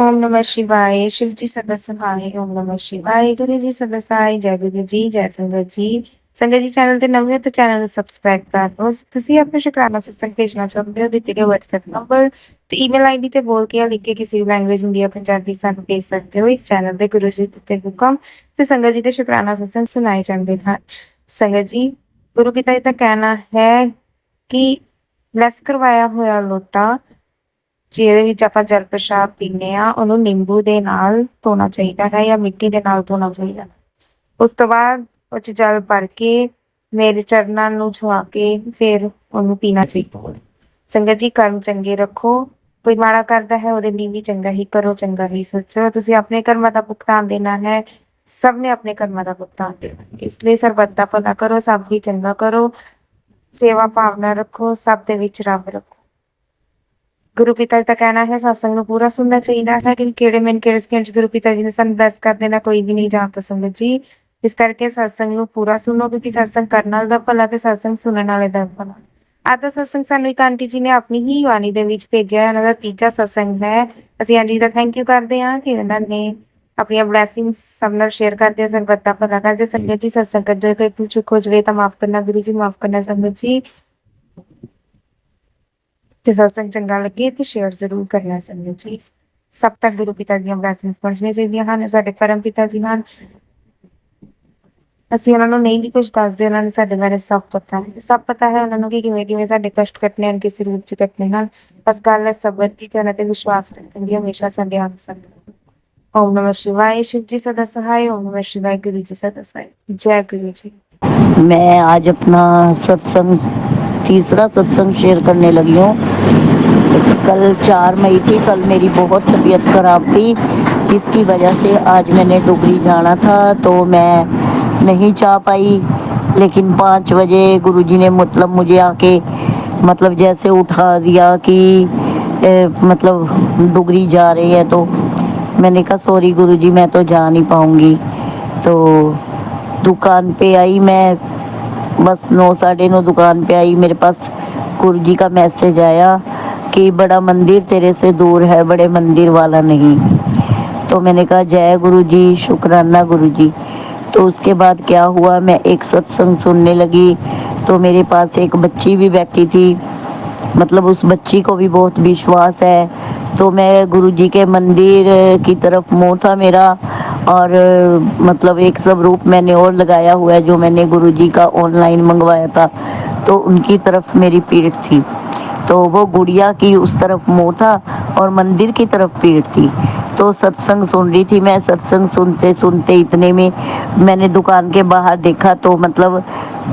ओम नमः शिवाय। शिव जी सदस्य ओम नमः शिवाय। गुरु जी सदस्य जय गुरु जी, जय संगत जी। संगत जी चैनल से नवे तो चैनल सबसक्राइब कर लो तुम अपने शुकराना सत्संग भेजना चाहते हो दिए गए वट्सएप नंबर तो ईमेल आई डी बोल के लिख के किसी भी लैंग्वेज हिंदी पंजाबी सू भेज सकते हो। इस चैनल के गुरु जी दिते हुक्म तो संगत जी के शुकराना सत्संग सुनाए जाते हैं। संगत जी, गुरु पिता जी का कहना है कि ब्लैस करवाया हुआ लोटा ਜਿਹਦੇ ਵਿੱਚ ਆਪਾਂ ਜਲ ਪ੍ਰਸ਼ਾਦ ਪੀਂਦੇ ਆ ਉਹਨੂੰ ਨਿੰਬੂ ਦੇ ਨਾਲ ਧੋਣਾ ਚਾਹੀਦਾ ਹੈ ਜਾਂ ਮਿੱਟੀ ਦੇ ਨਾਲ ਧੋਣਾ ਚਾਹੀਦਾ ਹੈ। ਉਸ ਤੋਂ ਬਾਅਦ ਉਹ 'ਚ ਜਲ ਭਰ ਕੇ ਮੇਰੇ ਚਰਨਾਂ ਨੂੰ ਛੁਆ ਕੇ ਫਿਰ ਉਹਨੂੰ ਪੀਣਾ ਚਾਹੀਦਾ ਸੰਗਤ ਜੀ, ਕਰਮ ਚੰਗੇ ਰੱਖੋ। ਕੋਈ ਮਾੜਾ ਕਰਦਾ ਹੈ, ਉਹਦੇ ਲਈ ਵੀ ਚੰਗਾ ਹੀ ਕਰੋ, ਚੰਗਾ ਹੀ ਸੋਚੋ। ਤੁਸੀਂ ਆਪਣੇ ਕਰਮਾਂ ਦਾ ਭੁਗਤਾਨ ਦੇਣਾ ਹੈ, ਸਭ ਨੇ ਆਪਣੇ ਕਰਮਾਂ ਦਾ ਭੁਗਤਾਨ ਦੇਣਾ ਇਸ ਲਈ ਸਰਬੱਤ ਦਾ ਭਲਾ ਕਰੋ, ਸਭ ਦੀ ਚੰਗਾ ਕਰੋ। ਸੇਵਾ ਭਾਵਨਾ ਰੱਖੋ, ਸਭ ਦੇ ਵਿੱਚ ਰੱਬ ਰੱਖੋ। ਗੁਰੂ ਪਿਤਾ ਜੀ ਦਾ ਕਹਿਣਾ ਹੈ, ਸਤਸੰਗ ਨੂੰ ਪੂਰਾ ਸੁਣਨਾ ਚਾਹੀਦਾ ਹੈ, ਕਿ ਕਿਹੜੇ ਮਿੰਟ ਕਿਹੜੇ ਸਕਿੰਟ ਗੁਰੂ ਪਿਤਾ ਜੀ ਨੇ ਸਾਨੂੰ ਬਲੈਸ ਕਰ ਦੇਣਾ, ਕੋਈ ਵੀ ਨਹੀਂ ਜਾਣਦਾ ਸੰਗਤ ਜੀ। ਇਸ ਕਰਕੇ ਸਤਸੰਗ ਨੂੰ ਪੂਰਾ ਸੁਣੋ, ਕਿਉਂਕਿ ਸਤਸੰਗ ਕਰਨ ਵਾਲੇ ਦਾ ਭਲਾ ਤੇ ਸਤਸੰਗ ਸੁਣਨ ਵਾਲੇ ਦਾ ਭਲਾ। ਅੱਜ ਦਾ ਸਤਸੰਗ ਸਾਨੂੰ ਇੱਕ ਆਂਟੀ ਜੀ ਨੇ ਆਪਣੀ ਹੀ ਬਾਣੀ ਦੇ ਵਿੱਚ ਭੇਜਿਆ ਹੈ, ਉਹਨਾਂ ਦਾ ਤੀਜਾ ਸਤਸੰਗ ਹੈ। ਅਸੀਂ ਆਂਟੀ ਜੀ ਦਾ ਥੈਂਕ ਯੂ ਕਰਦੇ ਹਾਂ ਕਿ ਉਹਨਾਂ ਨੇ ਆਪਣੀਆਂ ਬਲੇਸਿੰਗਸ ਸਭ ਨਾਲ ਸ਼ੇਅਰ ਕਰਦੇ ਆ ਸੰਗਤ ਭਲਾ ਕਰਦੇ ਸੰਗਤ ਜੀ, ਸਤਸੰਗ ਕਰਦੇ ਕੋਈ ਭੁੱਲ ਚੁੱਕ ਤਾਂ ਮਾਫ ਕਰਨਾ, ਗੁਰੂ ਜੀ ਮਾਫ ਕਰਨਾ ਸੰਗਤ ਜੀ। ਤੇ ਸਤਸੰਗ ਚੰਗਾ ਲੱਗੇ ਤੇ ਸ਼ੇਅਰ ਜ਼ਰੂਰ ਕਰਨਾ ਸੰਗਤ ਜੀ ਸਭ ਤੱਕ ਗੁਰੂ ਪਿਤਾ ਦੀਆਂ ਬਲੇਸਿੰਗਸ ਪਹੁੰਚਣੀਆਂ ਚਾਹੀਦੀਆਂ ਹਨ ਇਹ ਸਾਡੇ ਪਰਮ ਪਿਤਾ ਜੀ ਹਨ ਅਸੀਂ ਉਹਨਾਂ ਨੂੰ ਨਹੀਂ ਵੀ ਕੁਝ ਦੱਸਦੇ ਉਹਨਾਂ ਨੂੰ ਸਾਡੇ ਬਾਰੇ ਸਭ ਪਤਾ ਹੈ ਸਭ ਪਤਾ ਹੈ ਉਹਨਾਂ ਨੂੰ ਕਿ ਕਿਵੇਂ ਕਿਵੇਂ ਸਾਡੇ ਕਸ਼ਟ ਕੱਟਣੇ ਹਨ ਕਿਸੇ ਰੂਪ ਚ ਕੱਟਣੇ ਹਨ ਬਸ ਗੱਲ ਹੈ ਸਬਰ ਦੀ ਤੇ ਉਹਨਾਂ ਤੇ ਵਿਸ਼ਵਾਸ ਰੱਖਣ ਦੀ ਹਮੇਸ਼ਾ ਸਾਡੇ ਹੱਥ ਸੰਗ ਓਮ ਨਮः शिवाय शिव जी सदा सहाय ओम नमः शिवाय गुरु जी सदा सहाय जय गुरु जी मैं आज अपना सत्संग तीसरा सत्संग शेयर करने लगी हूँ कल चार मई थी कल मेरी बहुत तबीयत खराब थी जिसकी वजह से आज मैंने डुगरी जाना था तो मैं नहीं जा पाई। लेकिन पाँच बजे गुरुजी ने मतलब मुझे आके मतलब जैसे उठा दिया कि ए, मतलब डुगरी जा रही है तो मैंने कहा सॉरी गुरुजी मैं तो जा नहीं पाऊँगी। तो दुकान पे आई मैं बस नौ साढ़े नौ दुकान पे आई। मेरे पास गुरु जी का मैसेज आया कि बड़ा मंदिर तेरे से दूर है, बड़े मंदिर वाला नहीं। तो मैंने कहा, जय गुरु जी शुक्राना गुरु जी तो उसके बाद क्या हुआ, मैं एक सत्संग सुनने लगी। तो मेरे पास एक बच्ची भी बैठी थी। मतलब उस बच्ची को भी बहुत विश्वास है। तो मैं गुरु जी के मंदिर की तरफ़ मुँह था मेरा। और मतलब एक स्वरूप मैंने और लगाया हुआ है जो मैंने गुरु जी का ऑनलाइन मंगवाया था। तो उनकी तरफ़ मेरी पीठ थी। तो वो गुड़िया की उस तरफ़ मुँह था और मंदिर की तरफ़ पीठ थी। तो सत्संग सुन रही थी मैं। सत्संग सुनते सुनते इतने में मैंने दुकान के बाहर देखा तो मतलब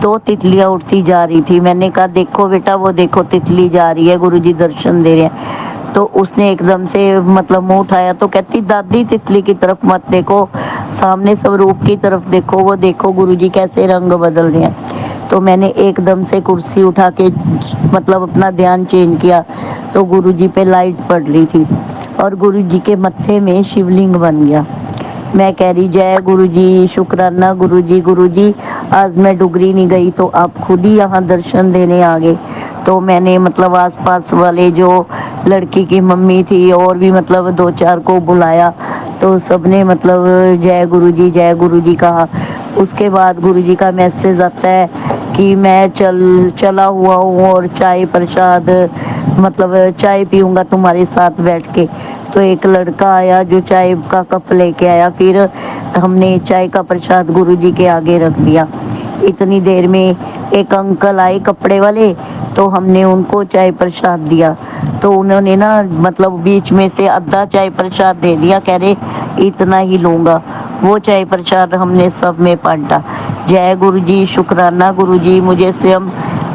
दो तितलियाँ उठती जा रही थी। मैंने कहा, देखो बेटा, वो देखो, तितली जा रही है, गुरुजी दर्शन दे रहे हैं। तो उसने एकदम से मतलब मुँह उठाया तो कहती, दादी, तितली की तरफ़ मत देखो, सामने स्वरूप की तरफ़ देखो, वो देखो गुरुजी कैसे रंग बदल रहे हैं। तो मैंने एकदम से कुर्सी उठा के मतलब अपना ध्यान चेंज किया तो गुरुजी पे लाइट पड़ रही थी और गुरुजी के मत्थे में शिवलिंग बन गया। मैं कह रही, जय गुरु जी शुक्राना गुरु जी गुरु जी आज मैं डुगरी नहीं गई तो आप खुद ही यहाँ दर्शन देने आ गए। तो मैंने मतलब आसपास वाले जो लड़की की मम्मी थी और भी मतलब दो चार को बुलाया तो सबने मतलब जय गुरु जी जय गुरु जी कहा। उसके बाद गुरु जी का मैसेज आता है कि मैं चल, चला हुआ हूँ और चाय प्रसाद मतलब चाय पीऊँगा तुम्हारे साथ बैठ के। तो एक लड़का आया जो चाय का कप लेके आया, फिर हमने चाय का प्रसाद गुरु जी के आगे रख दिया। इतनी देर में एक अंकल आए कपड़े वाले तो हमने उनको चाय प्रसाद दिया। तो उन्होंने ना मतलब बीच में से आधा चाय प्रसाद दे दिया, कह रहे, इतना ही लूँगा। वो चाय प्रसाद हमने सब में बांटा। जय गुरु जी शुक्राना गुरु जी मुझे स्वयं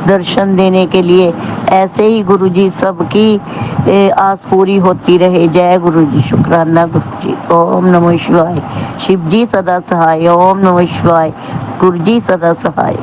दर्शन देने के लिए। ऐसे ही गुरु जी सबकी आस पूरी होती रहे। जय गुरु जी शुक्राना गुरु जी ओम नमो शिवाय। शिव जी सदा सहाय। ओम नमो शिवाय। गुरु जी सदा सहाय।